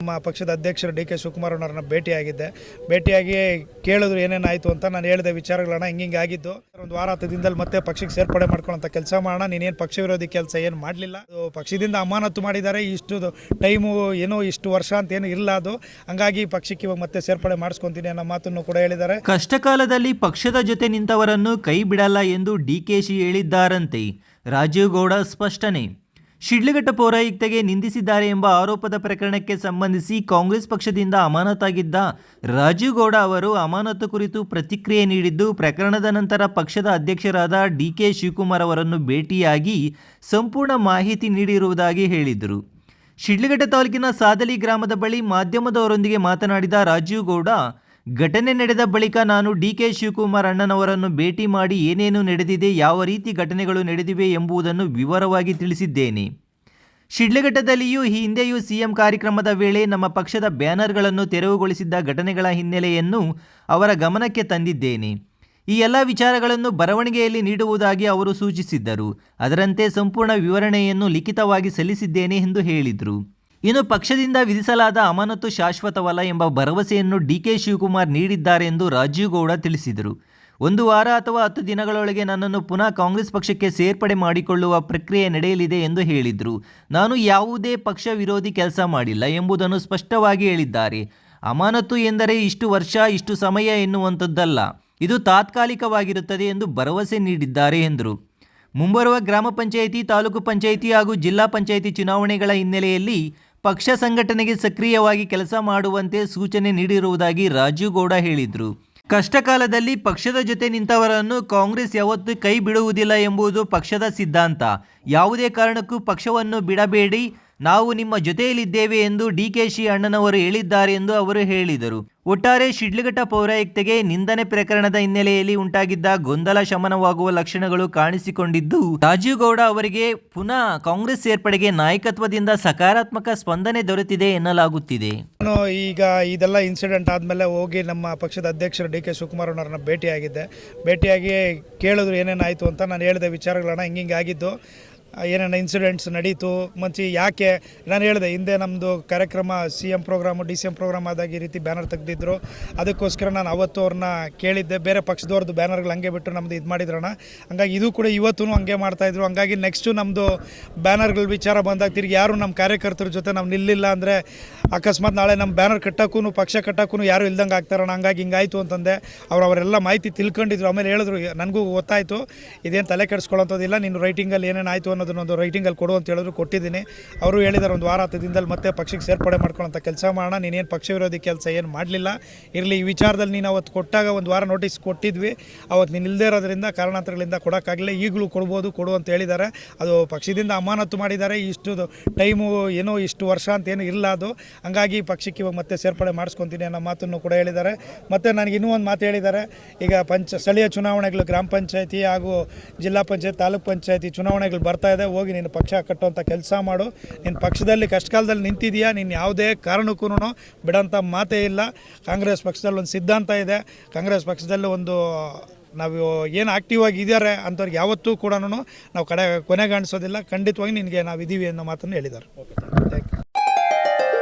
ನಮ್ಮ ಪಕ್ಷದ ಅಧ್ಯಕ್ಷರು ಡಿ ಕೆ ಶಿವಕುಮಾರ್ ಅವರನ್ನ ಭೇಟಿಯಾಗಿದ್ದೆ. ಭೇಟಿಯಾಗಿ ಕೇಳಿದ್ರು ಏನೇನಾಯಿತು ಅಂತ ನಾನು ಹೇಳಿದೆ ವಿಚಾರಗಳನ್ನ ಹಿಂಗಿಂಗೆ ಆಗಿದ್ದು. ಒಂದು ವಾರ ಹತ್ತು ದಿನದಲ್ಲಿ ಮತ್ತೆ ಪಕ್ಷಕ್ಕೆ ಸೇರ್ಪಡೆ ಮಾಡ್ಕೊಳ್ಳೋಂಥ ಕೆಲಸ ಮಾಡೋಣ. ನೀನೇನು ಪಕ್ಷ ವಿರೋಧಿ ಕೆಲಸ ಏನು ಮಾಡಲಿಲ್ಲ. ಪಕ್ಷದಿಂದ ಅಮಾನತು ಮಾಡಿದ್ದಾರೆ. ಇಷ್ಟು ಟೈಮು ಏನೋ ಇಷ್ಟು ವರ್ಷ ಅಂತ ಏನು ಇಲ್ಲ ಅದು. ಹಂಗಾಗಿ ಪಕ್ಷಕ್ಕೆ ಇವಾಗ ಮತ್ತೆ ಸೇರ್ಪಡೆ ಮಾಡಿಸ್ಕೊತೀನಿ ಅನ್ನೋ ಮಾತನ್ನು ಕೂಡ ಹೇಳಿದ್ದಾರೆ. ಕಷ್ಟಕಾಲದಲ್ಲಿ ಪಕ್ಷದ ಜೊತೆ ನಿಂತವರನ್ನು ಕೈ ಬಿಡಲ್ಲ ಎಂದು ಡಿ ಕೆ ಶಿ ಹೇಳಿದ್ದಾರಂತೆ. ರಾಜೀವ್ ಗೌಡ ಸ್ಪಷ್ಟನೆ. ಶಿಡ್ಲಘಟ್ಟ ಪೌರಾಯುಕ್ತಗೆ ನಿಂದಿಸಿದ್ದಾರೆ ಎಂಬ ಆರೋಪದ ಪ್ರಕರಣಕ್ಕೆ ಸಂಬಂಧಿಸಿ ಕಾಂಗ್ರೆಸ್ ಪಕ್ಷದಿಂದ ಅಮಾನತಾಗಿದ್ದ ರಾಜೀವ್ಗೌಡ ಅವರು ಅಮಾನತು ಕುರಿತು ಪ್ರತಿಕ್ರಿಯೆ ನೀಡಿದ್ದು, ಪ್ರಕರಣದ ನಂತರ ಪಕ್ಷದ ಅಧ್ಯಕ್ಷರಾದ ಡಿಕೆ ಶಿವಕುಮಾರ್ ಅವರನ್ನು ಭೇಟಿಯಾಗಿ ಸಂಪೂರ್ಣ ಮಾಹಿತಿ ನೀಡಿರುವುದಾಗಿ ಹೇಳಿದರು. ಶಿಡ್ಲಘಟ್ಟ ತಾಲೂಕಿನ ಸಾದಲಿ ಗ್ರಾಮದ ಬಳಿ ಮಾಧ್ಯಮದವರೊಂದಿಗೆ ಮಾತನಾಡಿದ ರಾಜೀವ್ ಗೌಡ ಘಟನೆ ನಡೆದ ಬಳಿಕ ನಾನು ಡಿ ಕೆ ಶಿವಕುಮಾರ್ ಅಣ್ಣನವರನ್ನು ಭೇಟಿ ಮಾಡಿ ಏನೇನು ನಡೆದಿದೆ, ಯಾವ ರೀತಿ ಘಟನೆಗಳು ನಡೆದಿವೆ ಎಂಬುದನ್ನು ವಿವರವಾಗಿ ತಿಳಿಸಿದ್ದೇನೆ. ಶಿಡ್ಲಘಟ್ಟದಲ್ಲಿಯೂ ಈ ಹಿಂದೆಯೂ ಸಿಎಂ ಕಾರ್ಯಕ್ರಮದ ವೇಳೆ ನಮ್ಮ ಪಕ್ಷದ ಬ್ಯಾನರ್ಗಳನ್ನು ತೆರವುಗೊಳಿಸಿದ್ದ ಘಟನೆಗಳ ಹಿನ್ನೆಲೆಯನ್ನು ಅವರ ಗಮನಕ್ಕೆ ತಂದಿದ್ದೇನೆ. ಈ ಎಲ್ಲ ವಿಚಾರಗಳನ್ನು ಬರವಣಿಗೆಯಲ್ಲಿ ನೀಡುವುದಾಗಿ ಅವರು ಸೂಚಿಸಿದ್ದರು. ಅದರಂತೆ ಸಂಪೂರ್ಣ ವಿವರಣೆಯನ್ನು ಲಿಖಿತವಾಗಿ ಸಲ್ಲಿಸಿದ್ದೇನೆ ಎಂದು ಹೇಳಿದರು. ಇನ್ನು ಪಕ್ಷದಿಂದ ವಿಧಿಸಲಾದ ಅಮಾನತು ಶಾಶ್ವತವಲ್ಲ ಎಂಬ ಭರವಸೆಯನ್ನು ಡಿಕೆ ಶಿವಕುಮಾರ್ ನೀಡಿದ್ದಾರೆ ಎಂದು ರಾಜೀವ್ ಗೌಡ ತಿಳಿಸಿದರು. ಒಂದು ವಾರ ಅಥವಾ ಹತ್ತು ದಿನಗಳೊಳಗೆ ನನ್ನನ್ನು ಪುನಃ ಕಾಂಗ್ರೆಸ್ ಪಕ್ಷಕ್ಕೆ ಸೇರ್ಪಡೆ ಮಾಡಿಕೊಳ್ಳುವ ಪ್ರಕ್ರಿಯೆ ನಡೆಯಲಿದೆ ಎಂದು ಹೇಳಿದರು. ನಾನು ಯಾವುದೇ ಪಕ್ಷ ವಿರೋಧಿ ಕೆಲಸ ಮಾಡಿಲ್ಲ ಎಂಬುದನ್ನು ಸ್ಪಷ್ಟವಾಗಿ ಹೇಳಿದ್ದಾರೆ. ಅಮಾನತು ಎಂದರೆ ಇಷ್ಟು ವರ್ಷ, ಇಷ್ಟು ಸಮಯ ಎನ್ನುವಂಥದ್ದಲ್ಲ. ಇದು ತಾತ್ಕಾಲಿಕವಾಗಿರುತ್ತದೆ ಎಂದು ಭರವಸೆ ನೀಡಿದ್ದಾರೆ ಎಂದರು. ಮುಂಬರುವ ಗ್ರಾಮ ಪಂಚಾಯಿತಿ, ತಾಲೂಕು ಪಂಚಾಯಿತಿ ಹಾಗೂ ಜಿಲ್ಲಾ ಪಂಚಾಯಿತಿ ಚುನಾವಣೆಗಳ ಹಿನ್ನೆಲೆಯಲ್ಲಿ ಪಕ್ಷ ಸಂಘಟನೆಗೆ ಸಕ್ರಿಯವಾಗಿ ಕೆಲಸ ಮಾಡುವಂತೆ ಸೂಚನೆ ನೀಡಿರುವುದಾಗಿ ರಾಜೀವ್ ಗೌಡ ಹೇಳಿದರು. ಕಷ್ಟಕಾಲದಲ್ಲಿ ಪಕ್ಷದ ಜೊತೆ ನಿಂತವರನ್ನು ಕಾಂಗ್ರೆಸ್ ಯಾವತ್ತೂ ಕೈ ಬಿಡುವುದಿಲ್ಲ ಎಂಬುದು ಪಕ್ಷದ ಸಿದ್ಧಾಂತ. ಯಾವುದೇ ಕಾರಣಕ್ಕೂ ಪಕ್ಷವನ್ನು ಬಿಡಬೇಡಿ. ನಾವು ನಿಮ್ಮ ಜೊತೆಯಲ್ಲಿದ್ದೇವೆ ಎಂದು ಡಿಕೆಶಿ ಅಣ್ಣನವರು ಹೇಳಿದ್ದಾರೆ ಎಂದು ಅವರು ಹೇಳಿದರು. ಒಟ್ಟಾರೆ ಶಿಡ್ಲಘಟ್ಟ ಪೌರಾಯುಕ್ತೆಗೆ ನಿಂದನೆ ಪ್ರಕರಣದ ಹಿನ್ನೆಲೆಯಲ್ಲಿ ಉಂಟಾಗಿದ್ದ ಗೊಂದಲ ಶಮನವಾಗುವ ಲಕ್ಷಣಗಳು ಕಾಣಿಸಿಕೊಂಡಿದ್ದು ರಾಜೀವ್ ಗೌಡ ಅವರಿಗೆ ಪುನಃ ಕಾಂಗ್ರೆಸ್ ಸೇರ್ಪಡೆಗೆ ನಾಯಕತ್ವದಿಂದ ಸಕಾರಾತ್ಮಕ ಸ್ಪಂದನೆ ದೊರೆತಿದೆ ಎನ್ನಲಾಗುತ್ತಿದೆ. ನಾನು ಈಗ ಇದೆಲ್ಲ ಇನ್ಸಿಡೆಂಟ್ ಆದಮೇಲೆ ಹೋಗಿ ನಮ್ಮ ಪಕ್ಷದ ಅಧ್ಯಕ್ಷರು ಡಿ ಕೆ ಶಿವಕುಮಾರ್ ಅವರನ್ನ ಭೇಟಿಯಾಗಿದ್ದೆ. ಭೇಟಿಯಾಗಿ ಕೇಳಿದ್ರು ಏನೇನಾಯಿತು ಅಂತ ನಾನು ಹೇಳಿದ ವಿಚಾರಗಳನ್ನ ಹಿಂಗಿಂಗೆ ಆಗಿದ್ದು ಏನೇನು ಇನ್ಸಿಡೆಂಟ್ಸ್ ನಡೀತು. ಮಂಚಿ ಯಾಕೆ, ನಾನು ಹೇಳಿದೆ, ಹಿಂದೆ ನಮ್ಮದು ಕಾರ್ಯಕ್ರಮ C M programme D C M programme ಆದಾಗ ಈ ರೀತಿ ಬ್ಯಾನರ್ ತೆಗೆದಿದ್ರು. ಅದಕ್ಕೋಸ್ಕರ ನಾನು ಅವತ್ತು ಅವ್ರನ್ನ ಕೇಳಿದ್ದೆ. ಬೇರೆ ಪಕ್ಷದವ್ರದ್ದು ಬ್ಯಾನರ್ಗಳು ಹಂಗೆ ಬಿಟ್ಟು ನಮ್ಮದು ಇದು ಮಾಡಿದ್ರಣ. ಹಂಗಾಗಿ ಇದು ಕೂಡ ಇವತ್ತೂ ಹಂಗೆ ಮಾಡ್ತಾಯಿದ್ರು ಹಂಗಾಗಿ ನೆಕ್ಸ್ಟು ನಮ್ಮದು ಬ್ಯಾನರ್ಗಳ ವಿಚಾರ ಬಂದಾಗ ತಿರ್ಗಿ ಯಾರು ನಮ್ಮ ಕಾರ್ಯಕರ್ತರ ಜೊತೆ ನಾವು ನಿಲ್ಲಿಲ್ಲ ಅಂದರೆ ಅಕಸ್ಮಾತ್ ನಾಳೆ ನಮ್ಮ ಬ್ಯಾನರ್ ಕಟ್ಟೋಕ್ಕೂ ಪಕ್ಷ ಕಟ್ಟೋಕ್ಕೂ ಯಾರು ಇಲ್ದಂಗೆ ಆಗ್ತಾರಣ. ಹಂಗಾಗಿ ಹಿಂಗಾಯಿತು ಅಂತಂದೆ. ಅವ್ರು ಅವರೆಲ್ಲ ಮಾಹಿತಿ ತಿಳ್ಕೊಂಡಿದ್ರು. ಆಮೇಲೆ ಹೇಳಿದ್ರು, ನನಗೂ ಗೊತ್ತಾಯಿತು. ಇದೇನು ತಲೆ ಕೆಡಿಸ್ಕೊಳ್ಳೋಂಥದ್ದಿಲ್ಲ. ನೀನು ರೈಟಿಂಗಲ್ಲಿ ಏನೇನು ಆಯಿತು ಅನ್ನೋದನ್ನೊಂದು ರೈಟಿಂಗಲ್ಲಿ ಕೊಡು ಅಂತ ಹೇಳಿದ್ರು, ಕೊಟ್ಟಿದ್ದೀನಿ. ಅವರು ಹೇಳಿದ್ದಾರೆ ಒಂದು ವಾರ ಹತ್ತು ದಿನದಲ್ಲಿ ಮತ್ತೆ ಪಕ್ಷಕ್ಕೆ ಸೇರ್ಪಡೆ ಮಾಡ್ಕೊಳ್ಳೋಂಥ ಕೆಲಸ ಮಾಡೋಣ. ನೀನೇನು ಪಕ್ಷ ವಿರೋಧಿ ಕೆಲಸ ಏನು ಮಾಡಲಿಲ್ಲ. ಇರಲಿ, ಈ ವಿಚಾರದಲ್ಲಿ ನೀನು ಅವತ್ತು ಕೊಟ್ಟಾಗ ಒಂದು ವಾರ ನೋಟಿಸ್ ಕೊಟ್ಟಿದ್ವಿ. ಅವತ್ತು ನೀನು ಇಲ್ಲದೇ ಇರೋದ್ರಿಂದ, ಕಾರಣಾಂತರಗಳಿಂದ ಕೊಡೋಕ್ಕಾಗಲಿಲ್ಲ ಈಗಲೂ ಕೊಡ್ಬೋದು, ಕೊಡು ಅಂತ ಹೇಳಿದ್ದಾರೆ ಅದು ಪಕ್ಷದಿಂದ ಅಮಾನತು ಮಾಡಿದ್ದಾರೆ. ಇಷ್ಟು ಟೈಮು ಏನೋ ಇಷ್ಟು ವರ್ಷ ಅಂತ ಏನು ಇಲ್ಲ ಅದು. ಹಂಗಾಗಿ ಪಕ್ಷಕ್ಕೆ ಇವಾಗ ಮತ್ತೆ ಸೇರ್ಪಡೆ ಮಾಡಿಸ್ಕೊತೀನಿ ಅನ್ನೋ ಮಾತನ್ನು ಕೂಡ ಹೇಳಿದ್ದಾರೆ. ಮತ್ತು ನನಗೆ ಇನ್ನೂ ಒಂದು ಮಾತು ಹೇಳಿದ್ದಾರೆ. ಈಗ ಪಂಚ, ಸ್ಥಳೀಯ ಚುನಾವಣೆಗಳು, ಗ್ರಾಮ ಪಂಚಾಯತಿ ಹಾಗೂ ಜಿಲ್ಲಾ ಪಂಚಾಯತ್, ತಾಲೂಕ್ ಪಂಚಾಯತಿ ಚುನಾವಣೆಗಳು ಬರ್ತಾ ಇದೆ, ಹೋಗಿ ನೀನು ಪಕ್ಷ ಕಟ್ಟುವಂಥ ಕೆಲಸ ಮಾಡು. ನಿನ್ನ ಪಕ್ಷದಲ್ಲಿ ಕಷ್ಟಕಾಲದಲ್ಲಿ ನಿಂತಿದೆಯಾ? ನೀನು ಯಾವುದೇ ಕಾರಣಕ್ಕೂ ಬಿಡೋಂಥ ಮಾತೇ ಇಲ್ಲ. ಕಾಂಗ್ರೆಸ್ ಪಕ್ಷದಲ್ಲಿ ಒಂದು ಸಿದ್ಧಾಂತ ಇದೆ. ಕಾಂಗ್ರೆಸ್ ಪಕ್ಷದಲ್ಲಿ ಒಂದು, ನಾವು ಏನು ಆಕ್ಟಿವ್ ಆಗಿ ಇದ್ದಾರೆ ಅಂಥವ್ರಿಗೆ ಯಾವತ್ತೂ ಕೂಡ ನಾವು ಕಡೆ ಕೊನೆಗಾಣಿಸೋದಿಲ್ಲ ಖಂಡಿತವಾಗಿ ನಿನಗೆ ನಾವು ಇದ್ದೀವಿ ಅನ್ನೋ ಮಾತನ್ನು ಹೇಳಿದ್ದಾರೆ. ಯು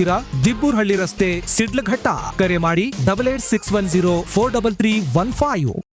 ಹತ್ತಿರ ದಿಬ್ಬೂರ್ಹಳ್ಳಿ ರಸ್ತೆ ಸಿಡ್ಲಘಟ್ಟ. ಕರೆ ಮಾಡಿ double eight six one zero four double three one five